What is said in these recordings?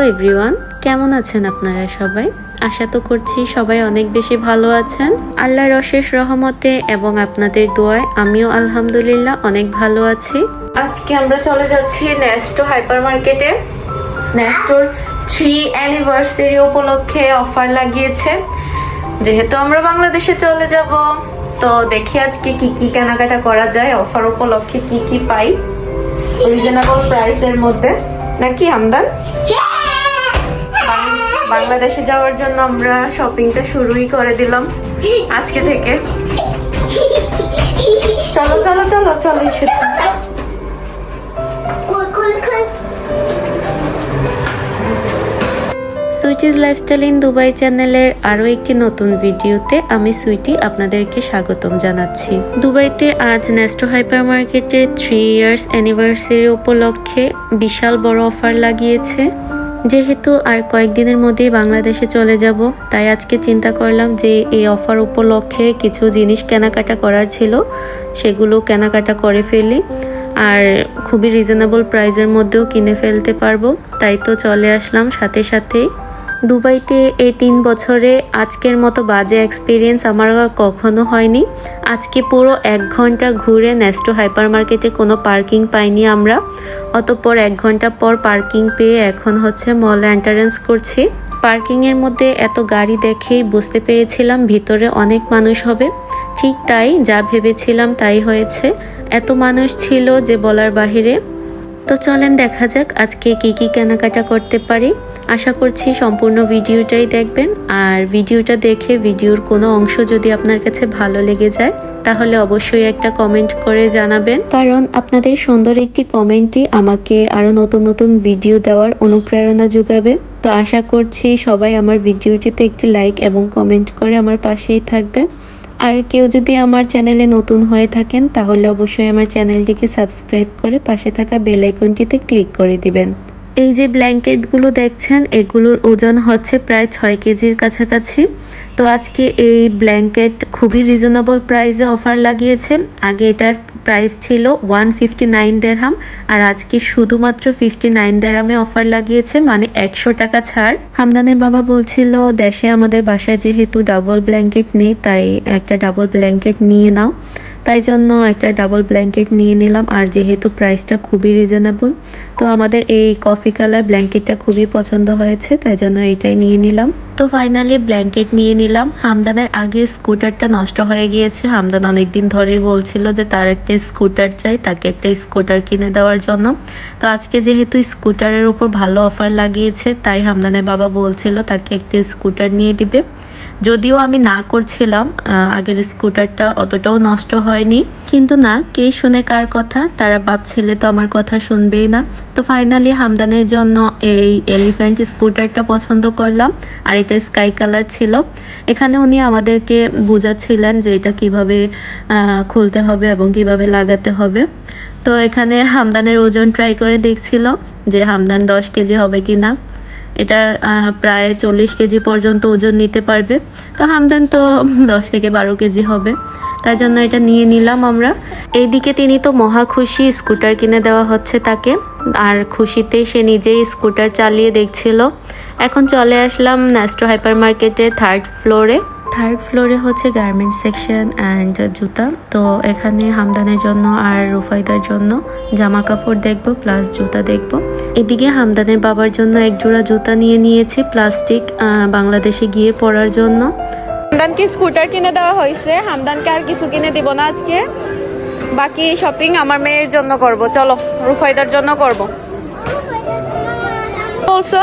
Hello everyone কেমন আছেন আপনারা সবাই? আশা তো করছি সবাই অনেক বেশি ভালো আছেন। আল্লাহর অশেষ রহমতে এবং আপনাদের দোয়ায় আমিও আলহামদুলিল্লাহ অনেক ভালো আছি। আজকে আমরা চলে যাচ্ছি নেস্টো হাইপার মার্কেটে নেস্টোর থ্রি অ্যানিভার্সারি উপলক্ষে অফার লাগিয়েছে। যেহেতু আমরা বাংলাদেশে চলে যাব তো দেখি আজকে কি কি কেনাকাটা করা যায় অফার উপলক্ষে কি কি পাই। রিজনেবল প্রাইসের মধ্যে। নাকি আমদান? বাং- বাংলাদেশে যাওয়ার জন্য আমরা শপিংটা শুরুই করে দিলাম আজকে থেকে। চলো চলো চলো চলো, এসে। সুইটিজ লাইফস্টাইল ইন দুবাই চ্যানেলের আরও একটি নতুন ভিডিওতে আমি সুইটি আপনাদেরকে স্বাগতম জানাচ্ছি। দুবাইতে আজ নেস্টো হাইপার মার্কেটে থ্রি ইয়ার্স অ্যানিভার্সারি উপলক্ষে বিশাল বড় অফার লাগিয়েছে। যেহেতু আর কয়েকদিনের মধ্যেই বাংলাদেশে চলে যাব, তাই আজকে চিন্তা করলাম যে এই অফার উপলক্ষে কিছু জিনিস কেনাকাটা করার ছিল, সেগুলো কেনাকাটা করে ফেলি। আর খুবই রিজনেবল প্রাইসের মধ্যেও কিনে ফেলতে পারব, তাই তো চলে আসলাম সাথে সাথেই। দুবাইতে এই তিন বছরে আজকের মতো বাজে এক্সপিরিয়েন্স আমার কখনো হয়নি। আজকে পুরো এক ঘণ্টা ঘুরে ন্যাস্টো হাইপার মার্কেটে কোনো পার্কিং পাইনি আমরা। অতঃপর এক ঘণ্টা পর পার্কিং পেয়ে এখন হচ্ছে মল এন্টারেন্স করছি। পার্কিংয়ের মধ্যে এত গাড়ি দেখেই বুঝতে পেরেছিলাম ভিতরে অনেক মানুষ হবে। ঠিক তাই যা ভেবেছিলাম তাই হয়েছে। এত মানুষ ছিল যে বলার বাহিরে। তো চলেন দেখা যাক আজকে কি কি কেনাকাটা করতে পারি। আশা করছি সম্পূর্ণ ভিডিওটাই দেখবেন। আর ভিডিওটা দেখে ভিডিওর কোনো অংশ যদি আপনার কাছে ভালো লেগে যায়, তাহলে অবশ্যই একটা কমেন্ট করে জানাবেন। কারণ আপনাদের সুন্দর একটি কমেন্টই আমাকে আরও নতুন নতুন ভিডিও দেওয়ার অনুপ্রেরণা যোগাবে। তো আশা করছি সবাই আমার ভিডিওটিতে একটি লাইক এবং কমেন্ট করে আমার পাশেই থাকবে আর কেউ যদি আমার চ্যানেলে নতুন হয়ে থাকেন, তাহলে অবশ্যই আমার চ্যানেলটিকে সাবস্ক্রাইব করে পাশে থাকা বেল আইকনটিতে ক্লিক করে দিবেন। এই যে ব্ল্যাঙ্কেটগুলো দেখছেন, এগুলোর ওজন হচ্ছে প্রায় ছয় কেজির কাছাকাছি। তো আজকে এই ব্ল্যাঙ্কেট খুবই রিজনেবল প্রাইসে অফার লাগিয়েছে। আগে এটার প্রাইস ছিল ওয়ান ফিফটি নাইন দেড়হাম আর আজকে শুধুমাত্র ফিফটি নাইন দেড়হামে অফার লাগিয়েছে মানে একশো টাকা ছাড়। হামদানের বাবা বলছিল, দেশে আমাদের বাসায় যেহেতু ডাবল ব্ল্যাঙ্কেট নেই, তাই একটা ডাবল ব্ল্যাঙ্কেট নিয়ে নাও। তাই জন্য একটা ডাবল ব্ল্যাঙ্কেট নিয়ে নিলাম। আর যেহেতু প্রাইসটা খুবই রিজনেবল তো আমাদের এই কফি কালার ব্ল্যাঙ্কেটটা খুবই পছন্দ হয়েছে, তাই জন্য এটাই নিয়ে নিলাম। তো ফাইনালি ব্ল্যাঙ্কেট নিয়ে নিলাম। হামদানের আগের স্কুটারটা নষ্ট হয়ে গিয়েছে। হামদান অনেকদিন ধরেই বলছিল যে তার একটা স্কুটার চাই, তাকে একটা স্কুটার কিনে দেওয়ার জন্য। তো আজকে যেহেতু স্কুটারের উপর ভালো অফার লাগিয়েছে, তাই হামদানের বাবা বলছিল তাকে একটা স্কুটার নিয়ে দিবে। যদিও আমি না করছিলাম আগের স্কুটারটা অতটাও নষ্ট হয়নি। কিন্তু না, কে শুনে কার কথা? তারা বাপ ছেলে তো আমার কথা শুনবেই না। তো ফাইনালি হামদানের জন্য এই এলিফ্যান্ট স্কুটারটা পছন্দ করলাম। আর স্কাই কালার ছিল। এখানে উনি আমাদেরকে বোঝাচ্ছিলেন যে এটা কীভাবে খুলতে হবে এবং কীভাবে লাগাতে হবে। তো এখানে হামদানের ওজন ট্রাই করে দেখছিল যে হামদান দশ কেজি হবে কি না এটা প্রায় চল্লিশ কেজি পর্যন্ত ওজন নিতে পারবে। তো হামদান তো দশ থেকে বারো কেজি হবে। তাই জন্য এটা নিয়ে নিলাম আমরা। এইদিকে তিনি তো মহা খুশি স্কুটার কিনে দেওয়া হচ্ছে তাকে। আর খুশিতে সে নিজেই স্কুটার চালিয়ে দেখছিল। এখন চলে আসলাম ন্যাস্টো হাইপার মার্কেটের থার্ড ফ্লোরে থার্ড ফ্লোরে হচ্ছে গার্মেন্ট সেকশন অ্যান্ড জুতা। তো এখানে হামদানের জন্য আর রুফাইদার জন্য জামা কাপড় দেখব প্লাস জুতা দেখব। এদিকে হামদানের বাবার জন্য এক জোড়া জুতা নিয়ে নিয়েছি প্লাস্টিক বাংলাদেশে গিয়ে পরার জন্য। হামদানকে স্কুটার কিনে দেওয়া হয়েছে। হামদানকে আর কিছু কিনে দিব না আজকে। বাকি শপিং আমার মেয়ের জন্য করব। চলো, রুফাইদার জন্য করব। বলছো?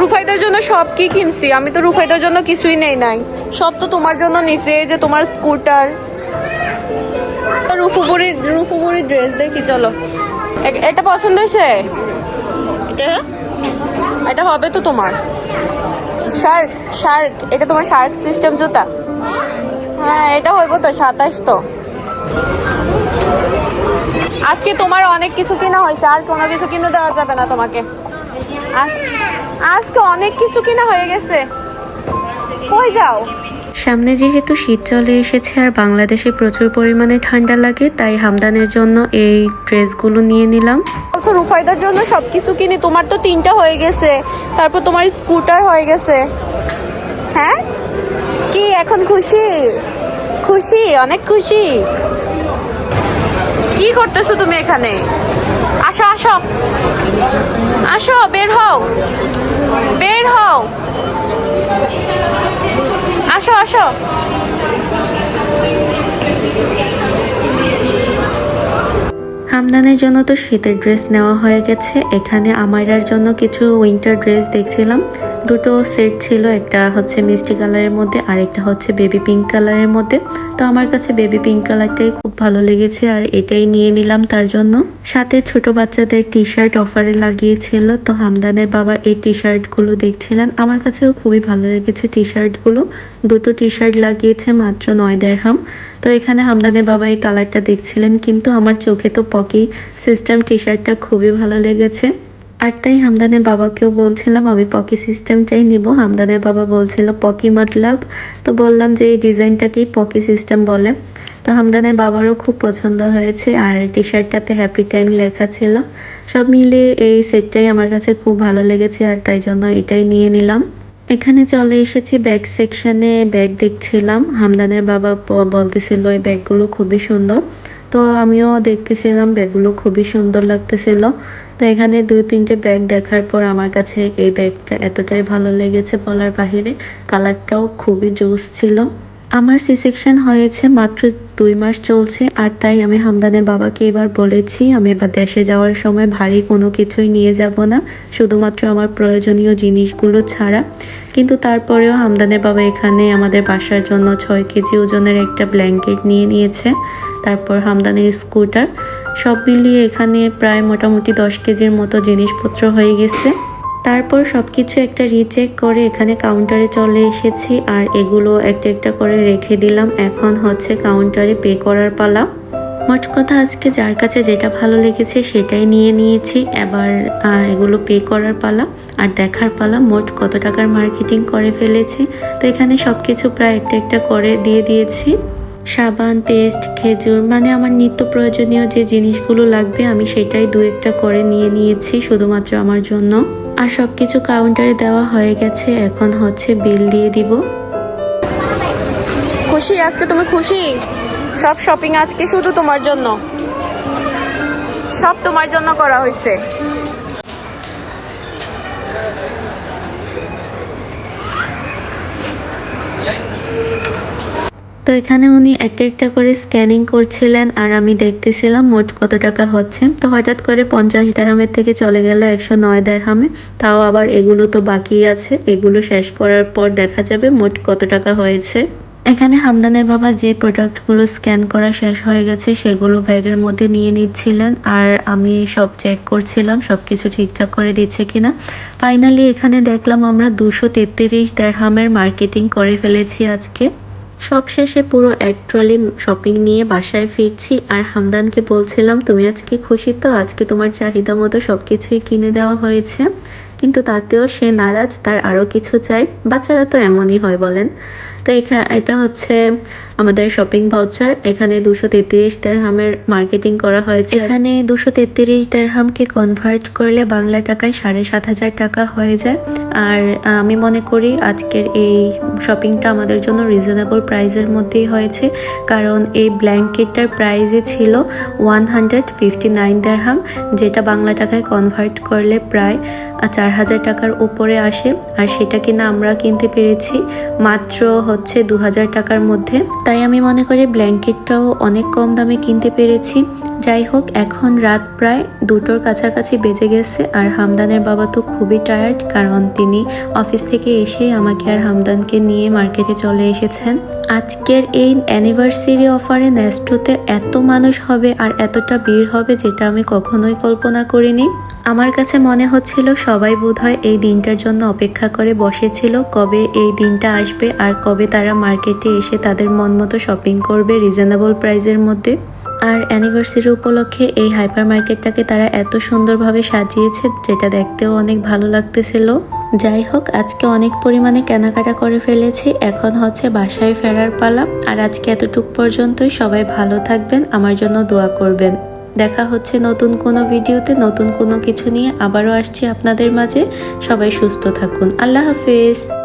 রুফাইদার জন্য সব কি কিনছি? আমি তো রুফাইদার জন্য কিছুই নেই নাই। সব তো তোমার জন্য নিছি যে তোমার স্কুটার। রুফুবুরির রুফুবুরির ড্রেস দেখি, চলো। এটা পছন্দ হয়েছে? এটা? এটা হবে তো তোমার। শার্ক শার্ক এটা তোমার শার্ক সিস্টেম জুতা। হ্যাঁ এটা হইব তো সাতাশ তো। আজকে তোমার অনেক কিছু কিনা হয়েছে আর কোনো কিছু কিনে দেওয়া যাবে না তোমাকে। আজ- আজকে অনেক কিছু কিনা হয়ে গেছে। কই যাও? সামনে যেহেতু শীত চলে এসেছে আর বাংলাদেশে প্রচুর পরিমাণে ঠান্ডা লাগে তাই হামদানের জন্য এই ড্রেসগুলো নিয়ে নিলাম। বলছো রুফাইদার জন্য সবকিছু কিনি তোমার তো তিনটা হয়ে গেছে। তারপর তোমার স্কুটার হয়ে গেছে। হ্যাঁ? কি এখন খুশি? খুশি, অনেক খুশি। কি করতেছো তুমি এখানে? আসো আসো। আসো, বের হও। বের হও। আসো আসো। হামদানের জন্য তো শীতের ড্রেস নেওয়া হয়ে গেছে। এখানে আমাইরার জন্য কিছু উইন্টার ড্রেস দেখছিলাম। দুটো সেট ছিল, একটা হচ্ছে মিষ্টি কালারের মধ্যে আর একটা হচ্ছে বেবি পিঙ্ক কালারের মধ্যে। তো আমার কাছে বেবি পিঙ্ক কালারটাই খুব ভালো লেগেছে আর এটাই নিয়ে নিলাম তার জন্য। সাথে ছোট বাচ্চাদের টি শার্ট অফারে লাগিয়েছিল, তো হামদানের বাবা এই টি শার্টগুলো দেখছিলেন। আমার কাছেও খুবই ভালো লেগেছে টি শার্টগুলো দুটো টি শার্ট লাগিয়েছে, মাত্র নয় দেড়হাম। তো এখানে হামদানের বাবা এই কালারটা দেখছিলেন, কিন্তু আমার চোখে তো পকি। সিস্টেম টি শার্টটা খুবই ভালো লেগেছে। আর তাই হামদানের বাবাকেও বলছিলাম, আমি পকি সিস্টেমটাই নিব। হামদানের বাবা বলছিল, পকি মতলব? তো বললাম যে, এই ডিজাইনটাকেই পকি সিস্টেম বলে। তো হামদানের বাবারও খুব পছন্দ হয়েছে, আর টি শার্টটাতে হ্যাপি টাইম লেখা ছিল। সব মিলিয়ে এই সেটটাই আমার কাছে খুব ভালো লেগেছে, আর তাই জন্য এটাই নিয়ে নিলাম। এখানে চলে এসেছি ব্যাগ সেকশনে ব্যাগ দেখছিলাম। হামদানের বাবা বলতেছিল, এই ব্যাগগুলো খুবই সুন্দর। তো আমিও দেখতেছিলাম ব্যাগগুলো, খুবই সুন্দর লাগতেছিল। তো এখানে দুই, তিনটে ব্যাগ দেখার পর আমার কাছে এই ব্যাগটা এতটাই ভালো লেগেছে বলার বাহিরে। কালারটাও খুবই জোস ছিল। আমার সি সেকশন হয়েছে মাত্র দুই মাস চলছে, আর তাই আমি হামদানের বাবাকে এবার বলেছি, আমি এবার দেশে যাওয়ার সময় ভারী কোনো কিছুই নিয়ে যাব না, শুধুমাত্র আমার প্রয়োজনীয় জিনিসগুলো ছাড়া। কিন্তু তারপরেও হামদানের বাবা এখানে আমাদের বাসার জন্য ছয় কেজি ওজনের একটা ব্ল্যাঙ্কেট নিয়ে নিয়েছে, তারপর হামদানের স্কুটার। সব মিলিয়ে এখানে প্রায় মোটামুটি দশ কেজির মতো জিনিসপত্র হয়ে গেছে। তারপর সব কিছু একটা রিচেক করে এখানে কাউন্টারে চলে এসেছি, আর এগুলো একটা একটা করে রেখে দিলাম। এখন হচ্ছে কাউন্টারে পে করার পালা। মোট কথা আজকে যার কাছে যেটা ভালো লেগেছে সেটাই নিয়ে নিয়েছি। এবার এগুলো পে করার পালা। আর দেখার পালা, মোট কত টাকার মার্কেটিং করে ফেলেছি। তো এখানে সব কিছু প্রায় একটা একটা করে দিয়ে দিয়েছি। সাবান, পেস্ট, খেজুর মানে আমার নিত্য প্রয়োজনীয় যে জিনিসগুলো লাগবে, আমি সেটাই দু একটা করে নিয়ে নিয়েছি, শুধুমাত্র আমার জন্য। আর সবকিছু কাউন্টারে দেওয়া হয়ে গেছে। এখন হচ্ছে বিল দিয়ে দিব। খুশি? আজকে তুমি খুশি? সব শপিং আজকে শুধু তোমার জন্য। সব তোমার জন্য করা হয়েছে। এখানে উনি একটা একটা করে স্ক্যানিং করছিলেন আর আমি দেখতেছিলাম মোট কত টাকা হচ্ছে। তো হঠাৎ করে পঞ্চাশ দেড়হামের থেকে চলে গেল একশো নয় দেড়হামে তাও আবার এগুলো তো বাকি আছে। এগুলো শেষ করার পর দেখা যাবে মোট কত টাকা হয়েছে। এখানে হামদানের বাবা যে প্রোডাক্টগুলো স্ক্যান করা শেষ হয়ে গেছে, সেগুলো ব্যাগের মধ্যে নিয়ে নিচ্ছিলেন আর আমি সব চেক করছিলাম সব কিছু ঠিকঠাক করে দিচ্ছে কিনা। ফাইনালি এখানে দেখলাম আমরা দুশো তেত্রিশ দেড়হামের মার্কেটিং করে ফেলেছি আজকে। সবশেষে পুরো এক ট্রলি শপিং নিয়ে বাসায় ফিরছি আর হামদানকে বলছিলাম, তুমি আজকে খুশি তো? আজকে তোমার চাহিদা মতো সব কিছুই কিনে দেওয়া হয়েছে। কিন্তু তাতেও সে নারাজ, তার আরও কিছু চাই। বাচ্চারা তো এমনই হয় বলেন। তো এখানে এটা হচ্ছে আমাদের শপিং ভাউচার এখানে দুশো তেত্রিশ দেড়হামের মার্কেটিং করা হয়েছে। এখানে দুশো তেত্রিশ দেড়হামকে কনভার্ট করলে বাংলা টাকায় সাড়ে সাত হাজার টাকা হয়ে যায়। আর আমি মনে করি আজকের এই শপিংটা আমাদের জন্য রিজনেবল প্রাইসের মধ্যেই হয়েছে। কারণ এই ব্ল্যাঙ্কেটটার প্রাইসে ছিল one hundred fifty nine dirham যেটা বাংলা টাকায় কনভার্ট করলে প্রায় চার হাজার টাকার উপরে আসে। আর সেটা কিনা আমরা কিনতে পেরেছি। মাত্র হচ্ছে দু হাজার টাকার মধ্যে। তাই আমি মনে করি ব্ল্যাঙ্কেটটাও অনেক কম দামে কিনতে পেরেছি। যাই হোক, এখন রাত প্রায় দুটোর কাছাকাছি বেজে গেছে আর হামদানের বাবা তো খুবই টায়ার্ড কারণ তিনি অফিস থেকে এসে আমাকে আর হামদানকে নিয়ে মার্কেটে চলে এসেছেন। আজকের এই অ্যানিভার্সারি অফারে ন্যাস্টোতে এত মানুষ হবে আর এতটা ভিড় হবে, যেটা আমি কখনোই কল্পনা করিনি। আমার কাছে মনে হচ্ছিল সবাই বোধহয় এই দিনটার জন্য অপেক্ষা করে বসেছিল, কবে এই দিনটা আসবে আর কবে তারা মার্কেটে এসে তাদের মন মতো শপিং করবে রিজনেবল প্রাইসের মধ্যে। আর অ্যানিভার্সারি উপলক্ষে এই হাইপার মার্কেটটাকে তারা এত সুন্দরভাবে সাজিয়েছে যেটা দেখতেও অনেক ভালো লাগতেছিল। যাই হোক, আজকে অনেক পরিমাণে কেনাকাটা করে ফেলেছি, এখন হচ্ছে বাসায় ফেরার পালা। আর আজকে এতটুক পর্যন্তই সবাই ভালো থাকবেন, আমার জন্য দোয়া করবেন। দেখা হচ্ছে নতুন কোনো ভিডিওতে, নতুন কোনো কিছু নিয়ে আবারও আসছি আপনাদের মাঝে। সবাই সুস্থ থাকুন। আল্লাহ হাফেজ।